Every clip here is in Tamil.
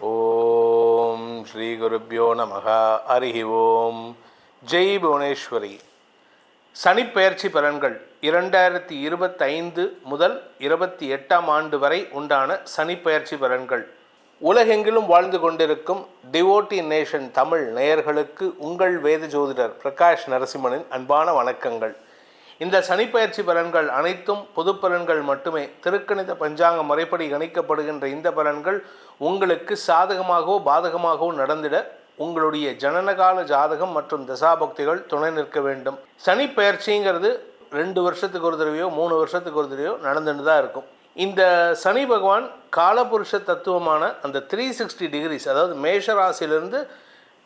ஓம் ஸ்ரீ குருப்பியோ நமகா அரிஹி ஓம். ஜெய் புவனேஸ்வரி. சனிப்பெயர்ச்சி பலன்கள். இரண்டாயிரத்தி இருபத்தைந்து முதல் இருபத்தி எட்டாம் ஆண்டு வரை உண்டான சனிப்பெயர்ச்சி பலன்கள். உலகெங்கிலும் வாழ்ந்து கொண்டிருக்கும் டிவோட்டி நேஷன் தமிழ் நேயர்களுக்கு உங்கள் வேத ஜோதிடர் பிரகாஷ் நரசிம்மனின் அன்பான வணக்கங்கள். இந்த சனிப்பெயர்ச்சி பலன்கள் அனைத்தும் பொது பலன்கள் மட்டுமே. திருக்கணித பஞ்சாங்க முறைப்படி கணிக்கப்படுகின்ற இந்த பலன்கள் உங்களுக்கு சாதகமாகவோ பாதகமாகவோ நடந்திட உங்களுடைய ஜனனகால ஜாதகம் மற்றும் தசாபக்திகள் துணை நிற்க வேண்டும். சனி பெயர்ச்சிங்கிறது ரெண்டு வருஷத்துக்கு ஒரு தடவையோ மூணு வருஷத்துக்கு ஒரு தடவையோ நடந்துட்டு தான் இருக்கும். இந்த சனி பகவான் காலபுருஷ தத்துவமான அந்த த்ரீ சிக்ஸ்டி டிகிரிஸ் அதாவது மேஷ ராசியிலிருந்து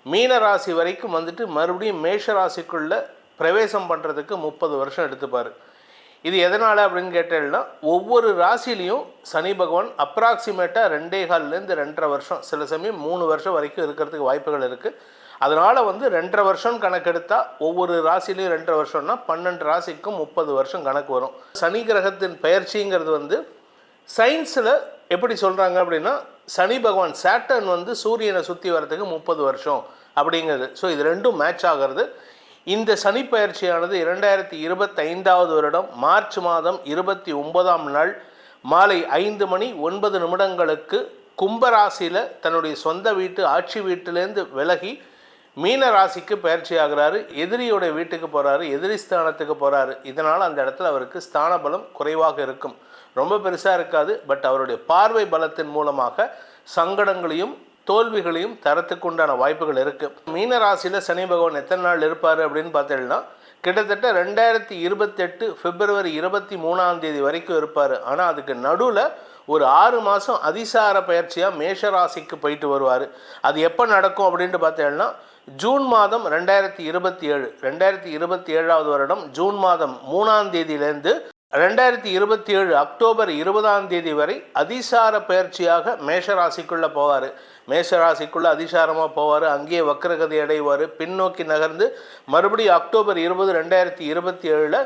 மீன ராசி வரைக்கும் வந்துட்டு மறுபடியும் மேஷ ராசிக்குள்ளே பிரவேசம் பண்ணுறதுக்கு முப்பது வருஷம் எடுத்துப்பார். இது எதனால் அப்படின்னு கேட்டேன்னா ஒவ்வொரு ராசிலையும் சனி பகவான் அப்ராக்சிமேட்டாக ரெண்டே கால்லேருந்து ரெண்டரை வருஷம் சில சமயம் மூணு வருஷம் வரைக்கும் இருக்கிறதுக்கு வாய்ப்புகள் இருக்குது அதனால் வந்து ரெண்டரை வருஷம் கணக்கெடுத்தால் ஒவ்வொரு ராசிலையும் ரெண்டரை வருஷம்னா பன்னெண்டு ராசிக்கும் முப்பது வருஷம் கணக்கு வரும். சனி கிரகத்தின் பெயர்ச்சிங்கிறது வந்து சயின்ஸில் எப்படி சொல்கிறாங்க அப்படின்னா சனி பகவான் சேட்டர்ன் வந்து சூரியனை சுற்றி வர்றதுக்கு முப்பது வருஷம் அப்படிங்கிறது. ஸோ இது ரெண்டும் மேட்ச் ஆகிறது. இந்த சனி பயிற்சியானது இரண்டாயிரத்தி இருபத்தைந்தாவது வருடம் மார்ச் மாதம் இருபத்தி ஒன்பதாம் நாள் மாலை ஐந்து மணி ஒன்பது நிமிடங்களுக்கு கும்பராசியில் தன்னுடைய சொந்த வீட்டு ஆட்சி வீட்டிலேருந்து விலகி மீன ராசிக்கு பயிற்சி ஆகிறாரு எதிரியோட வீட்டுக்கு போகிறாரு எதிரி ஸ்தானத்துக்கு போகிறாரு இதனால் அந்த இடத்துல அவருக்கு ஸ்தான பலம் குறைவாக இருக்கும். ரொம்ப பெருசாக இருக்காது பட் அவருடைய பார்வை பலத்தின் மூலமாக சங்கடங்களையும் தோல்விகளையும் தரத்துக்கு உண்டான வாய்ப்புகள் இருக்குது மீன ராசியில் சனி பகவான் எத்தனை நாள் இருப்பார் அப்படின்னு பார்த்தீங்கன்னா கிட்டத்தட்ட ரெண்டாயிரத்தி இருபத்தெட்டு பிப்ரவரி இருபத்தி மூணாம் தேதி வரைக்கும் இருப்பார். ஆனால் அதுக்கு நடுவில் ஒரு ஆறு மாதம் அதிசார பயிற்சியாக மேஷ ராசிக்கு போயிட்டு வருவார். அது எப்போ நடக்கும் அப்படின்ட்டு பார்த்தீங்கன்னா ஜூன் மாதம் ரெண்டாயிரத்தி இருபத்தி ஏழு ரெண்டாயிரத்தி இருபத்தி ஏழாவது வருடம் ஜூன் மாதம் மூணாம் தேதியிலேருந்து ரெண்டாயிரத்தி இருபத்தி ஏழு அக்டோபர் இருபதாம் தேதி வரை அதிசார பயிற்சியாக மேஷராசிக்குள்ளே போவார். மேஷராசிக்குள்ளே அதிசாரமாக போவார் அங்கேயே வக்கரகதி அடைவார். பின்னோக்கி நகர்ந்து மறுபடியும் அக்டோபர் இருபது ரெண்டாயிரத்தி இருபத்தி ஏழில்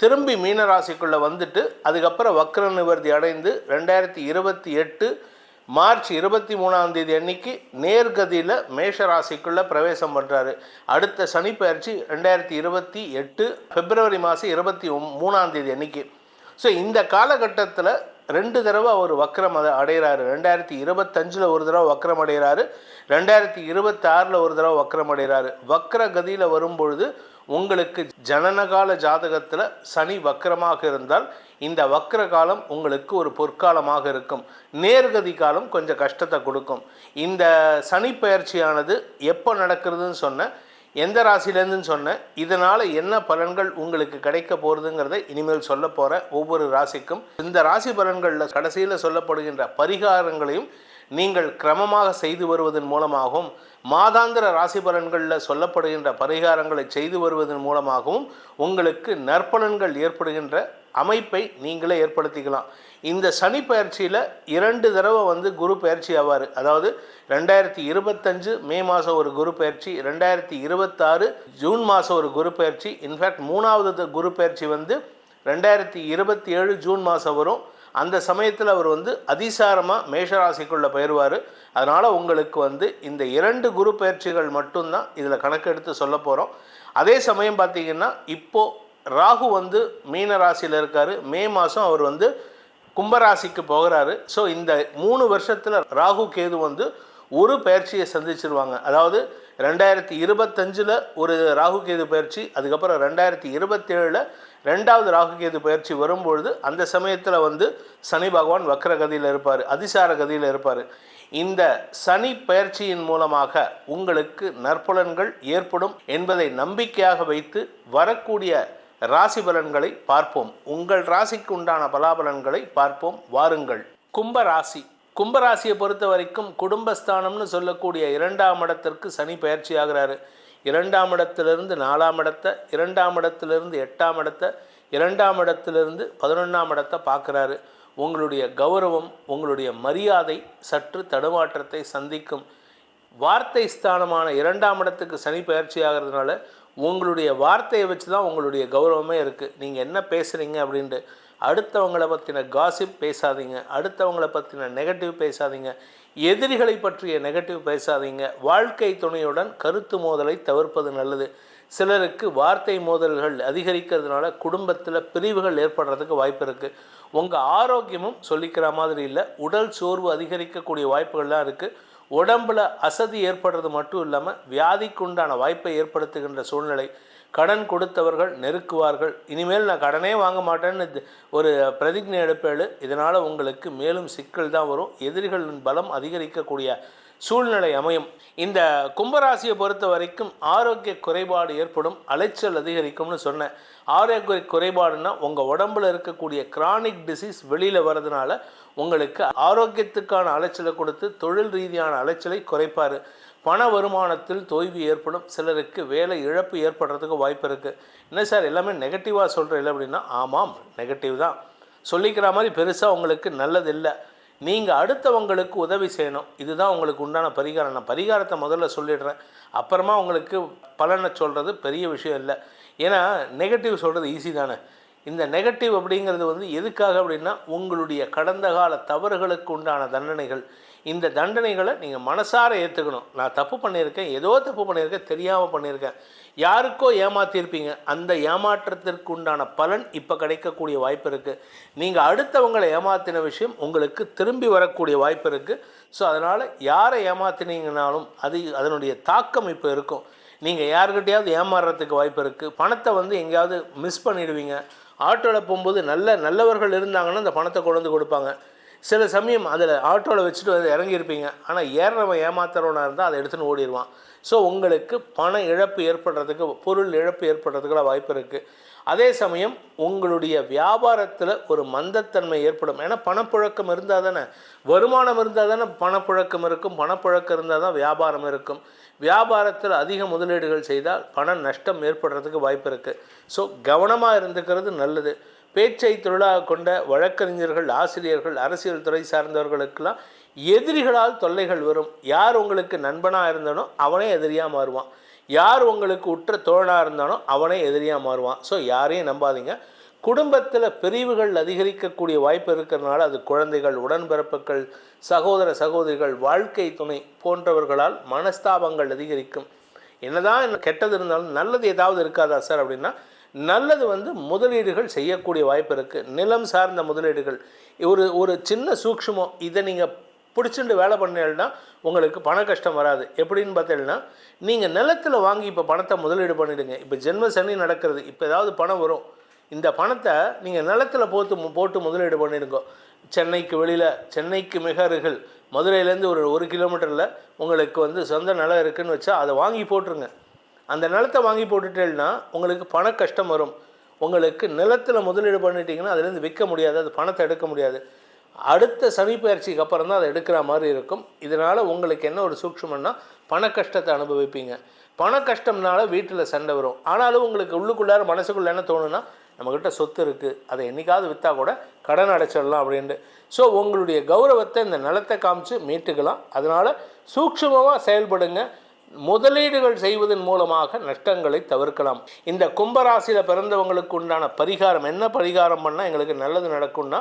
திரும்பி மீனராசிக்குள்ளே வந்துட்டு அதுக்கப்புறம் வக்ர நிவர்த்தி அடைந்து ரெண்டாயிரத்தி இருபத்தி எட்டு மார்ச் இருபத்தி மூணாம் தேதி அன்னைக்கு நேர்கதியில் மேஷராசிக்குள்ளே பிரவேசம் பண்ணுறாரு அடுத்த சனி பயிற்சி ரெண்டாயிரத்தி இருபத்தி எட்டு பிப்ரவரி மாதம் இருபத்தி மூணாம் தேதி அன்னைக்கு. ஸோ இந்த காலகட்டத்தில் ரெண்டு தடவை அவர் வக்ரம் அதை அடைகிறாரு. ரெண்டாயிரத்தி இருபத்தஞ்சில் ஒரு தடவை வக்ரம் அடைகிறாரு. ரெண்டாயிரத்தி இருபத்தாறில் ஒரு தடவை வக்ரம் அடைகிறாரு. வக்ர கதியில் வரும்பொழுது உங்களுக்கு ஜனனகால ஜாதகத்தில் சனி வக்கரமாக இருந்தால் இந்த வக்ர காலம் உங்களுக்கு ஒரு பொற்காலமாக இருக்கும். நேர்கதி காலம் கொஞ்சம் கஷ்டத்தை கொடுக்கும். இந்த சனி பயிற்சியானது எப்போ நடக்கிறதுன்னு சொன்ன எந்த ராசிலேருந்துன்னு சொன்னேன். இதனால் என்ன பலன்கள் உங்களுக்கு கிடைக்க போகிறதுங்கிறத இனிமேல் சொல்ல போகிற ஒவ்வொரு ராசிக்கும். இந்த ராசி பலன்களில் கடைசியில் சொல்லப்படுகின்ற பரிகாரங்களையும் நீங்கள் கிரமமாக செய்து வருவதன் மூலமாகவும் மாதாந்திர ராசி பலன்களில் சொல்லப்படுகின்ற பரிகாரங்களை செய்து வருவதன் மூலமாகவும் உங்களுக்கு நற்பலன்கள் ஏற்படுகின்ற அமைப்பை நீங்களே ஏற்படுத்திக்கலாம். இந்த சனி பயிற்சியில் இரண்டு தடவை வந்து குரு பயிற்சி ஆவார். அதாவது ரெண்டாயிரத்தி இருபத்தஞ்சு மே மாதம் ஒரு குரு பயிற்சி ரெண்டாயிரத்தி இருபத்தாறு ஜூன் மாதம் ஒரு குரு பயிற்சி. இன்ஃபேக்ட் மூணாவது குரு பயிற்சி வந்து ரெண்டாயிரத்தி இருபத்தி ஏழு ஜூன் மாதம் வரும். அந்த சமயத்தில் அவர் வந்து அதிசாரமாக மேஷராசிக்குள்ளே பயிர்வார். அதனால் உங்களுக்கு வந்து இந்த இரண்டு குரு பயிற்சிகள் மட்டும்தான் இதில் கணக்கெடுத்து சொல்ல போகிறோம் அதே சமயம் பார்த்தீங்கன்னா இப்போது ராகு வந்து மீன ராசியில் இருக்கார். மே மாதம் அவர் வந்து கும்பராசிக்கு போகிறாரு. ஸோ இந்த மூணு வருஷத்தில் ராகு கேது வந்து ஒரு பயிற்சியை சந்திச்சிருவாங்க. அதாவது ரெண்டாயிரத்தி இருபத்தஞ்சில் ஒரு ராகு கேது பயிற்சி அதுக்கப்புறம் ரெண்டாயிரத்தி இருபத்தேழில் ரெண்டாவது ராகு கேது பயிற்சி வரும்பொழுது அந்த சமயத்தில் வந்து சனி பகவான் வக்ர கதியில் இருப்பார் அதிசார கதியில் இருப்பார். இந்த சனி பயிற்சியின் மூலமாக உங்களுக்கு நற்பலன்கள் ஏற்படும் என்பதை நம்பிக்கையாக வைத்து வரக்கூடிய ராசி பலன்களை பார்ப்போம். உங்கள் ராசிக்கு உண்டான பலாபலன்களை பார்ப்போம். வாருங்கள். கும்ப ராசி. கும்பராசியை பொறுத்த வரைக்கும் குடும்பஸ்தானம்னு சொல்லக்கூடிய இரண்டாம் இடத்திற்கு சனி பயிற்சி ஆகிறாரு. இரண்டாம் இடத்திலிருந்து நாலாம் இடத்தை இரண்டாம் இடத்திலிருந்து எட்டாம் இடத்தை இரண்டாம் இடத்திலிருந்து பதினொன்றாம் இடத்தை பார்க்குறாரு. உங்களுடைய கௌரவம் உங்களுடைய மரியாதை சற்று தடுமாற்றத்தை சந்திக்கும். வார்த்தை ஸ்தானமான இரண்டாம் இடத்துக்கு சனி பயிற்சி ஆகிறதுனால உங்களுடைய வார்த்தையை வச்சு தான் உங்களுடைய கௌரவமே இருக்குது நீங்கள் என்ன பேசுகிறீங்க அப்படின்ட்டு அடுத்தவங்களை பற்றின காசிப் பேசாதீங்க அடுத்தவங்களை பற்றின நெகட்டிவ் பேசாதீங்க எதிரிகளை பற்றிய நெகட்டிவ் பேசாதீங்க. வாழ்க்கை துணையுடன் கருத்து மோதலை தவிர்ப்பது நல்லது. சிலருக்கு வார்த்தை மோதல்கள் அதிகரிக்கிறதுனால குடும்பத்தில் பிரிவுகள் ஏற்படுறதுக்கு வாய்ப்பு இருக்குது உங்கள் ஆரோக்கியமும் சொல்லிக்கிற மாதிரி இல்லை. உடல் சோர்வு அதிகரிக்கக்கூடிய வாய்ப்புகள்லாம் இருக்குது உடம்புல அசதி ஏற்படுறது மட்டும் இல்லாமல் வியாதிக்கு உண்டான வாய்ப்பை ஏற்படுத்துகின்ற சூழ்நிலை. கடன் கொடுத்தவர்கள் நெருக்குவார்கள். இனிமேல் நான் கடனே வாங்க மாட்டேன்னு ஒரு பிரதிஜை எடுப்பேழு இதனால் உங்களுக்கு மேலும் சிக்கல் தான் வரும். எதிரிகளின் பலம் அதிகரிக்கக்கூடிய சூழ்நிலை அமையும். இந்த கும்பராசியை பொறுத்த வரைக்கும் ஆரோக்கிய குறைபாடு ஏற்படும். அலைச்சல் அதிகரிக்கும்னு சொன்னேன். ஆரோக்கிய குறைபாடுனா உங்கள் உடம்புல இருக்கக்கூடிய கிரானிக் டிசீஸ் வெளியில் வர்றதுனால உங்களுக்கு ஆரோக்கியத்துக்கான அலைச்சலை கொடுத்து தொழில் ரீதியான அலைச்சலை குறைப்பார். பண வருமானத்தில் தொய்வு ஏற்படும் சிலருக்கு வேலை இழப்பு ஏற்படுறதுக்கு வாய்ப்பு இருக்குது என்ன சார் எல்லாமே நெகட்டிவாக சொல்கிறீங்கள அப்படின்னா ஆமாம் நெகட்டிவ் தான். சொல்லிக்கிற மாதிரி பெருசாக உங்களுக்கு நல்லது இல்லை நீங்கள் அடுத்தவங்களுக்கு உதவி செய்யணும். இதுதான் உங்களுக்கு உண்டான பரிகாரம். நான் பரிகாரத்தை முதல்ல சொல்லிடுறேன். அப்புறமா உங்களுக்கு பலனை சொல்கிறது பெரிய விஷயம் இல்லை. ஏன்னா நெகட்டிவ் சொல்கிறது ஈஸி தானே. இந்த நெகட்டிவ் அப்படிங்கிறது வந்து எதுக்காக அப்படின்னா உங்களுடைய கடந்த கால தவறுகளுக்கு உண்டான தண்டனைகள். இந்த தண்டனைகளை நீங்கள் மனசார ஏற்றுக்கணும் நான் தப்பு பண்ணியிருக்கேன். ஏதோ தப்பு பண்ணியிருக்கேன். தெரியாமல் பண்ணியிருக்கேன். யாருக்கோ ஏமாத்தியிருப்பீங்க. அந்த ஏமாற்றத்திற்கு உண்டான பலன் இப்போ கிடைக்கக்கூடிய வாய்ப்பு இருக்குது நீங்கள் அடுத்தவங்களை ஏமாத்தின விஷயம் உங்களுக்கு திரும்பி வரக்கூடிய வாய்ப்பு இருக்குது ஸோ அதனால் யாரை ஏமாத்தினீங்கனாலும் அது அதனுடைய தாக்கம் இப்போ இருக்கும். நீங்கள் யாருக்கிட்டையாவது ஏமாறுறதுக்கு வாய்ப்பு இருக்குது பணத்தை வந்து எங்கேயாவது மிஸ் பண்ணிடுவீங்க. ஆட்டோவில் போகும்போது நல்ல நல்லவர்கள் இருந்தாங்கன்னா அந்த பணத்தை கொண்டு வந்து கொடுப்பாங்க. சில சமயம் அதில் ஆட்டோவில் வச்சுட்டு வந்து இறங்கியிருப்பீங்க. ஆனால் ஏறுறவன் ஏமாத்துறவனாக இருந்தால் அதை எடுத்துன்னு ஓடிடுவான் ஸோ உங்களுக்கு பண இழப்பு ஏற்படுறதுக்கு பொருள் இழப்பு ஏற்படுறதுக்குலாம் வாய்ப்பு இருக்குது அதே சமயம் உங்களுடைய வியாபாரத்தில் ஒரு மந்தத்தன்மை ஏற்படும். ஏன்னா பணப்புழக்கம் இருந்தால் தானே. வருமானம் இருந்தால் தானே பணப்புழக்கம் இருக்கும். பணப்புழக்கம் இருந்தால் தான் வியாபாரம் இருக்கும். வியாபாரத்தில் அதிக முதலீடுகள் செய்தால் பண நஷ்டம் ஏற்படுறதுக்கு வாய்ப்பு இருக்குது ஸோ கவனமாக இருந்துக்கிறது நல்லது. பேச்சை தொழிலாக கொண்ட வழக்கறிஞர்கள் ஆசிரியர்கள் அரசியல் துறை சார்ந்தவர்களுக்கெல்லாம் எதிரிகளால் தொல்லைகள் வரும். யார் உங்களுக்கு நண்பனாக இருந்தானோ அவனே எதிரியாக மாறுவான். யார் உங்களுக்கு உற்ற தோழனாக இருந்தானோ அவனே எதிரியாக மாறுவான். ஸோ யாரையும் நம்பாதீங்க. குடும்பத்தில் பிரிவுகள் அதிகரிக்கக்கூடிய வாய்ப்பு இருக்கிறதுனால அது குழந்தைகள் உடன்பிறப்புகள் சகோதர சகோதரிகள் வாழ்க்கை துணை போன்றவர்களால் மனஸ்தாபங்கள் அதிகரிக்கும். என்னதான் கெட்டது இருந்தாலும் நல்லது ஏதாவது இருக்காதா சார் அப்படின்னா நல்லது வந்து முதலீடுகள் செய்யக்கூடிய வாய்ப்பு இருக்குது நிலம் சார்ந்த முதலீடுகள். ஒரு ஒரு சின்ன சூக்ஷமம் இதை நீங்கள் பிடிச்சிட்டு வேலை பண்ணீங்கன்னா உங்களுக்கு பண கஷ்டம் வராது. எப்படின்னு பார்த்தீங்கன்னா நீங்கள் நிலத்தில் வாங்கி இப்போ பணத்தை முதலீடு பண்ணிவிடுங்க இப்போ ஜென்ம சனி நடக்கிறது இப்போ ஏதாவது பணம் வரும். இந்த பணத்தை நீங்கள் நிலத்தில் போட்டு போட்டு முதலீடு பண்ணிடுங்க. சென்னைக்கு வெளியில் சென்னைக்கு மிக அருகில் மதுரையிலேருந்து ஒரு ஒரு கிலோமீட்டரில் உங்களுக்கு வந்து சொந்த நிலம் இருக்குதுன்னு வச்சா அதை வாங்கி போட்டுருங்க. அந்த நிலத்தை வாங்கி போட்டுட்டேன்னா உங்களுக்கு பண கஷ்டம் வரும். உங்களுக்கு நிலத்தில் முதலீடு பண்ணிட்டீங்கன்னா அதுலேருந்து விற்க முடியாது அது பணத்தை எடுக்க முடியாது. அடுத்த சனி பயிற்சிக்கு அப்புறம் தான் அதை எடுக்கிற மாதிரி இருக்கும். இதனால் உங்களுக்கு என்ன ஒரு சூக்ஷ்மம்னா பண கஷ்டத்தை அனுபவிப்பீங்க. பண கஷ்டம்னால வீட்டில் சண்டை வரும். ஆனாலும் உங்களுக்கு உள்ளுக்குள்ளார மனசுக்குள்ளே என்ன தோணுன்னா நம்மக்கிட்ட சொத்து இருக்குது அதை என்னைக்காவது விற்றா கூட கடன் அடைச்சிடலாம் அப்படின்ட்டு. ஸோ உங்களுடைய கௌரவத்தை இந்த நிலத்தை காமிச்சு மீட்டுக்கலாம். அதனால் சூக்ஷ்மமாக செயல்படுங்க. முதலீடுகள் செய்வதன் மூலமாக நஷ்டங்களை தவிர்க்கலாம். இந்த கும்பராசியில் பிறந்தவங்களுக்கு உண்டான பரிகாரம் என்ன பரிகாரம் பண்ணால் எங்களுக்கு நல்லது நடக்கும்னா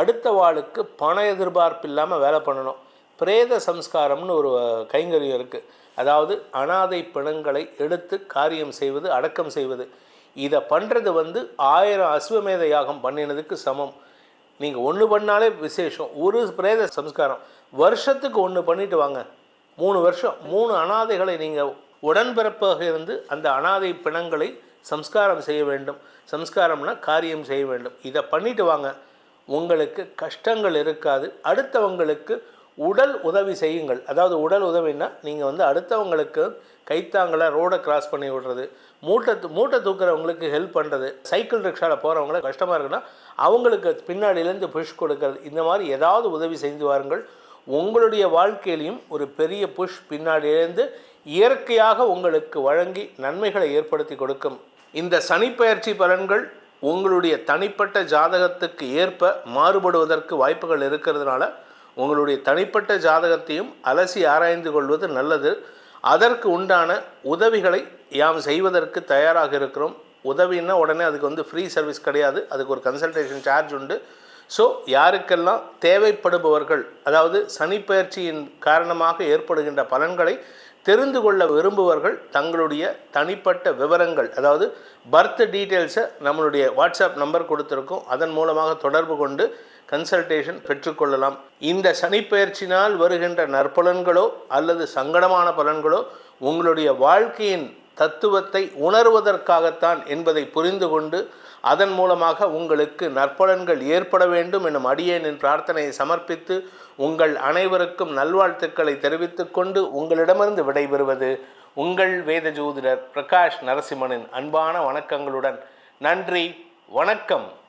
அடுத்த வாளுக்கு பண எதிர்பார்ப்பு இல்லாமல் வேலை பண்ணணும். பிரேத சம்ஸ்காரம்னு ஒரு கைங்கரியம் இருக்குது அதாவது அனாதை பிணங்களை எடுத்து காரியம் செய்வது அடக்கம் செய்வது. இதை பண்ணுறது வந்து ஆயிரம் அஸ்வமேத யாகம் பண்ணினதுக்கு சமம். நீங்கள் ஒன்று பண்ணாலே விசேஷம். ஒரு பிரேத சம்ஸ்காரம். வருஷத்துக்கு ஒன்று பண்ணிட்டு வாங்க. மூணு வருஷம் மூணு அனாதைகளை நீங்கள் உடன்பிறப்பாக இருந்து அந்த அனாதை பிணங்களை சம்ஸ்காரம் செய்ய வேண்டும். சம்ஸ்காரம்னா காரியம் செய்ய வேண்டும். இதை பண்ணிட்டு வாங்க. உங்களுக்கு கஷ்டங்கள் இருக்காது. அடுத்தவங்களுக்கு உடல் உதவி செய்யுங்கள். அதாவது உடல் உதவின்னா நீங்கள் வந்து அடுத்தவங்களுக்கு கைத்தாங்களை ரோடை கிராஸ் பண்ணி விடுறது. மூட்டை மூட்டை தூக்குறவங்களுக்கு ஹெல்ப் பண்ணுறது சைக்கிள் ரிக்ஷாவில் போகிறவங்கள கஷ்டமாக இருக்குன்னா அவங்களுக்கு பின்னாடியிலேருந்து புஷ் கொடுக்கறது. இந்த மாதிரி ஏதாவது உதவி செய்து வாருங்கள். உங்களுடைய வாழ்க்கையிலையும் ஒரு பெரிய புஷ் பின்னாடியிலேருந்து இயற்கையாக உங்களுக்கு வழங்கி நன்மைகளை ஏற்படுத்தி கொடுக்கும். இந்த சனிப்பெயர்ச்சி பலன்கள் உங்களுடைய தனிப்பட்ட ஜாதகத்துக்கு ஏற்ப மாறுபடுவதற்கு வாய்ப்புகள் இருக்கிறதுனால உங்களுடைய தனிப்பட்ட ஜாதகத்தையும் அலசி ஆராய்ந்து கொள்வது நல்லது. அதற்கு உண்டான உதவிகளை யாம் செய்வதற்கு தயாராக இருக்கிறோம். உதவின்னா உடனே அதுக்கு வந்து ஃப்ரீ சர்வீஸ் கிடையாது. அதுக்கு ஒரு கன்சல்டேஷன் சார்ஜ் உண்டு. ஸோ யாருக்கெல்லாம் தேவைப்படுபவர்கள் அதாவது சனிப்பெயர்ச்சியின் காரணமாக ஏற்படுகின்ற பலன்களை தெரிந்து கொள்ள விரும்புவர்கள் தங்களுடைய தனிப்பட்ட விவரங்கள் அதாவது பர்த் டீட்டெயில்ஸை நம்மளுடைய வாட்ஸ்அப் நம்பர் கொடுத்துருக்கோம். அதன் மூலமாக தொடர்பு கொண்டு கன்சல்டேஷன் பெற்றுக்கொள்ளலாம் இந்த சனிப்பெயர்ச்சினால் வருகின்ற நற்பலன்களோ அல்லது சங்கடமான பலன்களோ உங்களுடைய வாழ்க்கையின் தத்துவத்தை உணர்வதற்காகத்தான் என்பதை புரிந்து கொண்டு அதன் மூலமாக உங்களுக்கு நற்பலன்கள் ஏற்பட வேண்டும் எனும் அடியேனின் பிரார்த்தனையை சமர்ப்பித்து உங்கள் அனைவருக்கும் நல்வாழ்த்துக்களை தெரிவித்துக் கொண்டு உங்களிடமிருந்து விடைபெறுவது உங்கள் வேத ஜோதிடர் பிரகாஷ் நரசிம்மனின் அன்பான வணக்கங்களுடன். நன்றி வணக்கம்.